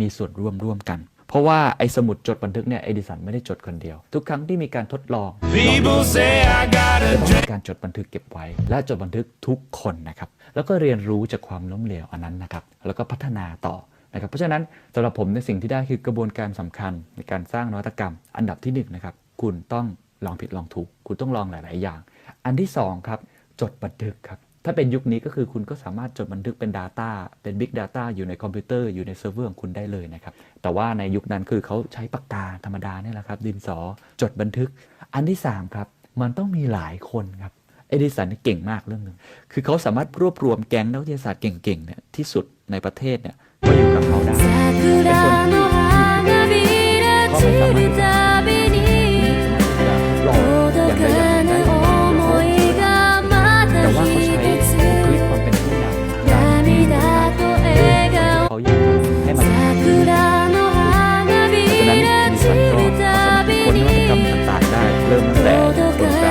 มีส่วนร่วมร่วมกัน เพราะว่าไอ้สมุดจดบันทึกเนี่ยเอดิสันไม่ได้จดคนเดียว ทุกครั้งที่มีการทดลอง People say I got จะ a ต้อง dream. มีการจดบันทึกเก็บไว้ และจดบันทึกทุกคนนะครับแล้วก็เรียนรู้จากความล้มเหลวอันนั้นนะครับแล้วก็พัฒนาต่อนะครับเพราะฉะนั้นสำหรับผมในสิ่งที่ได้คือกระบวนการสำคัญในการสร้างนวัตกรรม อันดับที่หนึ่งนะครับคุณต้องลองผิดลองถูก คุณต้องลองหลาย ๆ อย่าง อันที่สองครับจดบันทึกครับ ถ้าเป็นยุคนี้ก็คือคุณก็สามารถจดบันทึกเป็น Data เป็น Big Data อยู่ในคอมพิวเตอร์อยู่ในเซิร์ฟเวอร์ของคุณได้เลยนะครับ แต่ว่าในยุคนั้นคือเขาใช้ปากกาธรรมดาเนี่ยแหละครับ ดินสอจดบันทึก อันที่ 3 ครับ มันต้องมีหลายคนครับเอดิสันเก่งมากเรื่องหนึ่งคือเขาสามารถรวบรวมแก๊งนักวิทยาศาสตร์เก่งๆเนี่ยที่สุดในประเทศเนี่ยมาอยู่กับเขาได้เป็นคน เขาอยากให้มันฉะนั้นมีความชอบสามารถค้นวัตกรรมต่างๆได้ เริ่มตั้งแต่คน